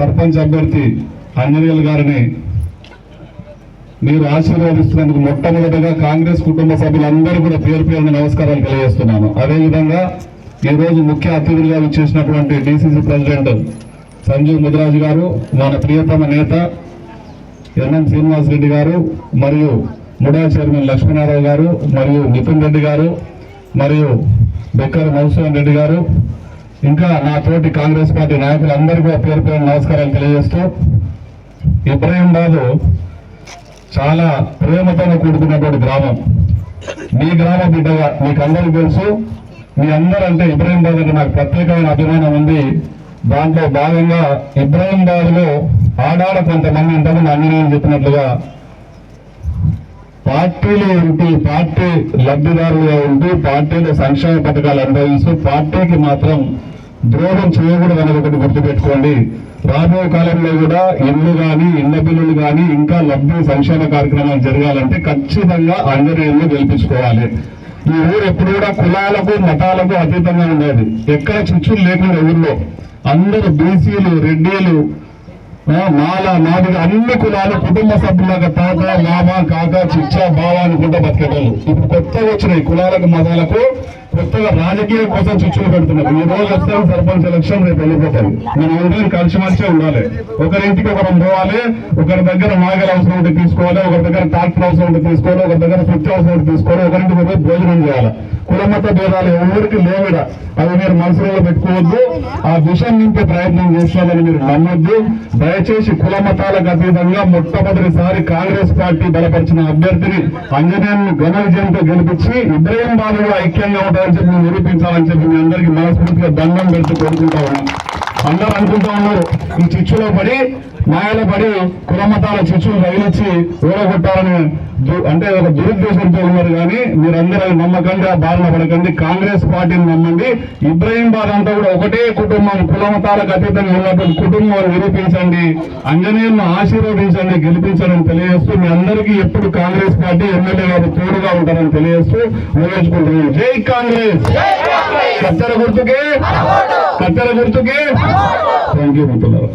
సర్పంచ్ అభ్యర్థి అంజనీయులు గారిని మీరు ఆశీర్వదిస్తున్నందుకు మొట్టమొదటిగా కాంగ్రెస్ కుటుంబ సభ్యులందరూ కూడా పేరు పేరున నమస్కారాలు తెలియజేస్తున్నాను. అదేవిధంగా ఈ రోజు ముఖ్య అతిథులుగా విచ్చేసినటువంటి డిసిసి ప్రెసిడెంట్ సంజీవ్ ముదిరాజు గారు మన ప్రియతమ నేత ఎన్ఎం శ్రీనివాస్ రెడ్డి గారు మరియు ముడా చైర్మన్ లక్ష్మీనారాయణ గారు మరియు నితిన్ రెడ్డి గారు మరియు బెక్కర్ మధుసూదన్ రెడ్డి గారు ఇంకా నా తోటి కాంగ్రెస్ పార్టీ నాయకులందరికీ పేరు పేరు నమస్కారాలు తెలియజేస్తూ ఇబ్రహీంబాదు చాలా ప్రేమతో కూడుకున్నటువంటి గ్రామం. మీ గ్రామ బిడ్డగా మీకు అందరికీ తెలుసు మీ అందరూ అంటే బాబు అంటే నాకు ప్రత్యేకమైన అభిమానం ఉంది. దాంట్లో భాగంగా ఇబ్రాహిం బాబులో ఆడాడ కొంతమంది ఇంతకుముందు అంజనేయం చెప్పినట్లుగా పార్టీలో ఉంటూ పార్టీ లబ్ధిదారులుగా ఉంటూ పార్టీలో సంక్షేమ పథకాలు అనుభవిస్తూ పార్టీకి మాత్రం ద్రోహం చేయకూడదు అనేది ఒకటి గుర్తుపెట్టుకోండి. రాబోయే కాలంలో కూడా ఇల్లు కానీ ఇళ్ళ బిల్లులు కానీ ఇంకా లబ్ధి సంక్షేమ కార్యక్రమాలు జరగాలంటే ఖచ్చితంగా అంజనేయులను గెలిపించుకోవాలి. ఈ ఊరు ఎప్పుడు కూడా కులాలకు మతాలకు అతీతంగా ఉండేది. ఎక్కడ చిచ్చులు లేకుండా ఊర్లో అందరూ బీసీలు రెడ్డిలు మాల మాదిగ అన్ని కులాలు కుటుంబ సభ్యులాగా తాత మామ కాక చిచ్చ బావ అనుకుంటా బతికేటోళ్ళు. ఇప్పుడు కొత్తగా వచ్చినాయి కులాలకు మతాలకు కొత్తగా రాజకీయం కోసం చిచ్చులు పెడుతున్నారు. ఈ రోజు వస్తాం సర్పంచ్ ఎలక్షన్ రేపు వెళ్ళిపోతాయి మనం అందరం కలిసి మంచిగా ఉండాలి. ఒకరింటికి ఒకరం పోవాలి ఒకరి దగ్గర నాగల అవసరం ఉంటే తీసుకోవాలి ఒకరి దగ్గర ట్రాక్టర్ అవసరం ఉంటే తీసుకోవాలి ఒకరి దగ్గర స్విచ్ అవసరం ఉంటే తీసుకోవాలి ఒకరింటికి పోయి భోజనం చేయాలి. కులమత భేదాలు ఎవరికి లేవిడ అవి మీరు మనసులో పెట్టుకోవద్దు. ఆ విషయం నింపే ప్రయత్నం చేస్తామని మీరు నమ్మొద్దు. దయచేసి కుల మతాలకు అతీతంగా మొట్టమొదటిసారి కాంగ్రెస్ పార్టీ బలపరిచిన అభ్యర్థిని అంజనేయుని ఘన విజయంతో గెలిపించి ఇబ్రహీం బాబు ఐక్యంగా ఉంటారని చెప్పి నిరూపించాలని చెప్పి మీ అందరికీ మనస్ఫూర్తిగా దండం పెడుతూ కోరుకుంటా ఉన్నాం అందరూ అనుకుంటా ఉన్నారు ఈ చిచ్చులో పడి మాయలో పడి కులమతాల చిచ్చులు తగిలించి ఓడగొట్టాలని దు- అంటే ఒక దురుద్దేశంతో ఉన్నారు కానీ మీరందరూ అది నమ్మకండి ఆ బారిన పడకండి. కాంగ్రెస్ పార్టీని నమ్మండి. ఇబ్రహీంబాద్ అంతా కూడా ఒకటే కుటుంబం కులమతాలకు అతీతంగా ఉన్నటువంటి కుటుంబం నిరూపించండి అంజనేయులను ఆశీర్వదించండి గెలిపించండి అని తెలియజేస్తూ మీ అందరికీ ఎప్పుడు కాంగ్రెస్ పార్టీ ఎమ్మెల్యే గారు తోడుగా ఉంటారని తెలియజేస్తూ నియోజకుంటున్నాను జై కాంగ్రెస్! కత్తెర గుర్తుకే కత్తెర గుర్తుకే. థ్యాంక్ యూ మిత్రులారా.